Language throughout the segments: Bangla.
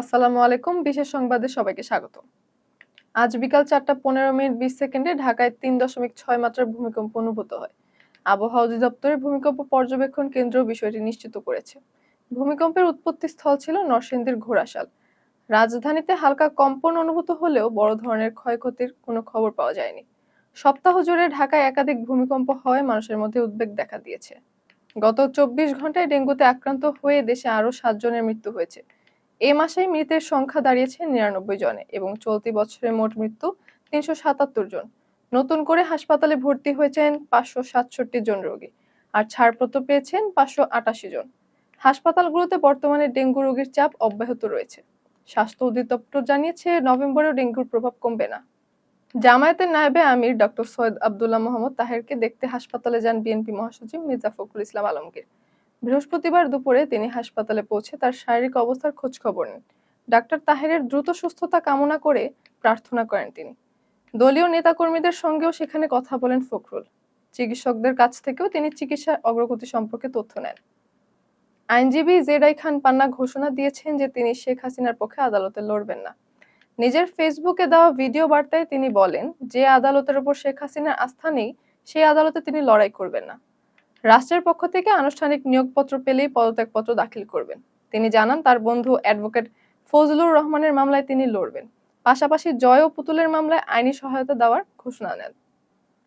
আসসালামু আলাইকুম। বিশেষ সংবাদে সবাইকে স্বাগত। আজ বিকাল চারটা পনেরো মিনিট বিশ সেকেন্ডে ঢাকায় তিন দশমিক ছয় মাত্রার ভূমিকম্প অনুভূত হয়। আবহাওয়া অধিদপ্তরের ভূমিকম্প পর্যবেক্ষণ কেন্দ্র বিষয়টি নিশ্চিত করেছে। ভূমিকম্পের উৎপত্তি স্থল ছিল নরসিংদীর ঘোড়াশাল। রাজধানীতে হালকা কম্পন অনুভূত হলেও বড় ধরনের ক্ষয়ক্ষতির কোনো খবর পাওয়া যায়নি। সপ্তাহ জুড়ে ঢাকায় একাধিক ভূমিকম্প হওয়ায় মানুষের মধ্যে উদ্বেগ দেখা দিয়েছে। গত চব্বিশ ঘন্টায় ডেঙ্গুতে আক্রান্ত হয়ে দেশে আরও সাতজনের মৃত্যু হয়েছে। এ মাসে মৃতের সংখ্যা দাঁড়িয়েছে নিরানব্বই জনে এবং চলতি বছরের মোট মৃত্যু তিনশো সাতাত্তর জন। নতুন করে হাসপাতালে ভর্তি হয়েছেন পাঁচশো সাতষট্টি জন রোগী আর ছাড়পত্র পেয়েছেন পাঁচশো আটাশি জন। হাসপাতালগুলোতে বর্তমানে ডেঙ্গু রোগীর চাপ অব্যাহত রয়েছে। স্বাস্থ্য অধিদপ্তর জানিয়েছে নভেম্বরেও ডেঙ্গুর প্রভাব কমবে না। জামায়াতের নায়েবে আমির ডক্টর সৈয়দ আবদুল্লাহ মোহাম্মদ তাহেরকে দেখতে হাসপাতালে যান বিএনপি মহাসচিব মির্জা ফখরুল ইসলাম আলমগীর। বৃহস্পতিবার দুপুরে তিনি হাসপাতালে পৌঁছে তার শারীরিক অবস্থার খোঁজ খবর নেন। ডাক্তার তাহেরের দ্রুত সুস্থতা কামনা করে প্রার্থনা করেন তিনি। দলীয় নেতাকর্মীদের সঙ্গেও সেখানে কথা বলেন ফখরুল। চিকিৎসকদের কাছ থেকেও তিনি চিকিৎসার অগ্রগতি সম্পর্কে তথ্য নেন। আইনজীবী জেডাই খান পান্না ঘোষণা দিয়েছেন যে তিনি শেখ হাসিনার পক্ষে আদালতে লড়বেন না। নিজের ফেসবুকে দেওয়া ভিডিও বার্তায় তিনি বলেন, যে আদালতের উপর শেখ হাসিনার আস্থা নেই, সেই আদালতে তিনি লড়াই করবেন না। রাষ্ট্রের পক্ষ থেকে আনুষ্ঠানিক নিয়োগপত্র পেলেই পদত্যাগপত্র দাখিল করবেন। তিনি জানান, তার বন্ধু অ্যাডভোকেট ফজলুর রহমানের মামলায় তিনি লড়বেন। পাশাপাশি জয় ও পুতুলের মামলায় আইনি সহায়তা দেওয়ার ঘোষণা নেন।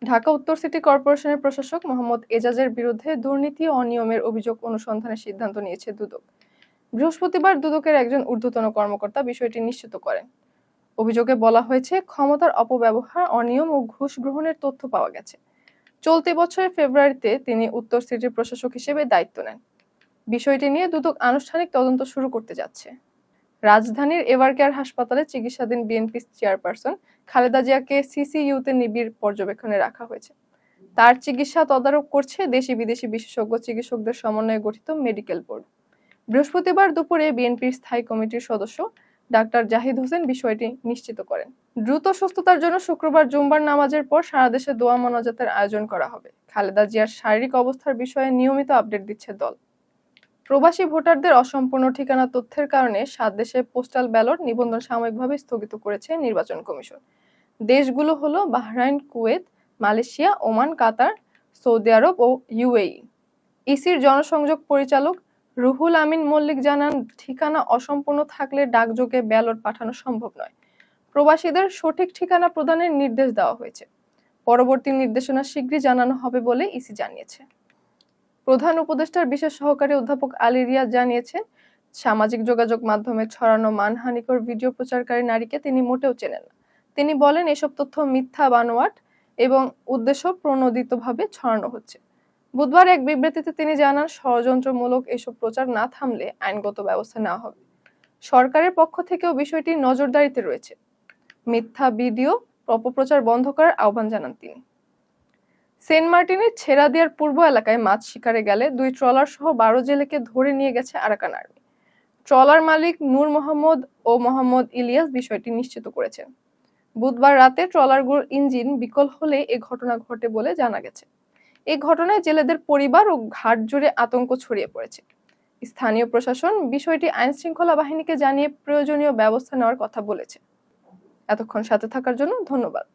ঢাকা উত্তর সিটি কর্পোরেশনের প্রশাসক মোহাম্মদ এজাজের বিরুদ্ধে দুর্নীতি ও অনিয়মের অভিযোগ অনুসন্ধানের সিদ্ধান্ত নিয়েছে দুদক। বৃহস্পতিবার দুদকের একজন ঊর্ধ্বতন কর্মকর্তা বিষয়টি নিশ্চিত করেন। অভিযোগে বলা হয়েছে, ক্ষমতার অপব্যবহার, অনিয়ম ও ঘুষ গ্রহণের তথ্য পাওয়া গেছে। চলতি বছরের ফেব্রুয়ারিতে তিনি উত্তর সিটির প্রশাসক হিসেবে দায়িত্ব নেন। বিষয়টি নিয়ে দুদক আনুষ্ঠানিক তদন্ত শুরু করতে যাচ্ছে। রাজধানীর এভারকেয়ার হাসপাতালে চিকিৎসাধীন বিএনপি চেয়ারপারসন খালেদা জিয়াকে সিসিইউতে নিবিড় পর্যবেক্ষণে রাখা হয়েছে। তার চিকিৎসা তদারক করছে দেশি বিদেশি বিশেষজ্ঞ চিকিৎসকদের সমন্বয়ে গঠিত মেডিকেল বোর্ড। বৃহস্পতিবার দুপুরে বিএনপির স্থায়ী কমিটির সদস্য ডাক্তার জাহিদ হোসেন বিষয়টি নিশ্চিত করেন। দ্রুত সুস্থতার জন্য শুক্রবার জুম্বার নামাজের পর সারা দেশে দোয়া মোনাজাতের আয়োজন করা হবে। খালেদা জিয়ার শারীরিক অবস্থার বিষয়ে নিয়মিত আপডেট দিচ্ছে দল। প্রবাসী ভোটারদের অসম্পূর্ণ ঠিকানা তথ্যের কারণে সাত দেশে পোস্টাল ব্যালট নিবন্ধন সাময়িকভাবে স্থগিত করেছে নির্বাচন কমিশন। দেশগুলো হলো Bahrain, Kuwait, Malaysia, Oman, Qatar, Saudi Arabia ও ইউএই। ইসির জনসংযোগ পরিচালক রুহুল আমিন মল্লিক জানান, ঠিকানা অসম্পূর্ণ থাকলে ডাকযোগে ব্যালট পাঠানো সম্ভব নয়। প্রবাসীদের সঠিক ঠিকানা প্রদানের নির্দেশ দেওয়া হয়েছে। পরবর্তী নির্দেশনা শীঘ্রই জানানো হবে বলে ইসি জানিয়েছে। প্রধান উপদেষ্টার বিশেষ সহকারী অধ্যাপক আলী রিয়াজ জানিয়েছেন, সামাজিক যোগাযোগ মাধ্যমে ছড়ানো মানহানিকর ভিডিও প্রচারকারী নারীকে তিনি মোটেও চেনেন না। তিনি বলেন, এসব তথ্য মিথ্যা, বানোয়াট এবং উদ্দেশ্য প্রণোদিতভাবে ছড়ানো হচ্ছে। বুধবার এক বিবৃতিতে তিনি জানান, ষড়যন্ত্রমূলক এসব প্রচার না থামলে আইনগত ব্যবস্থা নেওয়া হবে। সরকারের পক্ষ থেকেও বিষয়টি নজরদারিতে রয়েছে। মিথ্যা ভিডিও, অপপ্রচার বন্ধ করার আহ্বান জানান তিনি। সেন্ট মার্টিনের ছেড়াদিয়ার পূর্ব এলাকায় মাছ শিকারে গেলে দুই ট্রলার সহ বারো জেলেকে ধরে নিয়ে গেছে আরাকান আর্মি। ট্রলার মালিক নূর মোহাম্মদ ও মোহাম্মদ ইলিয়াস বিষয়টি নিশ্চিত করেছেন। বুধবার রাতে ট্রলারগুলোর ইঞ্জিন বিকল হলে এ ঘটনা ঘটে বলে জানা গেছে। এই ঘটনায় জেলেদের পরিবার ও ঘাট জুড়ে আতঙ্ক ছড়িয়ে পড়েছে। স্থানীয় প্রশাসন বিষয়টি আইন শৃঙ্খলা বাহিনীকে জানিয়ে প্রয়োজনীয় ব্যবস্থা নেওয়ার কথা বলেছে। এতক্ষণ সাথে থাকার জন্য ধন্যবাদ।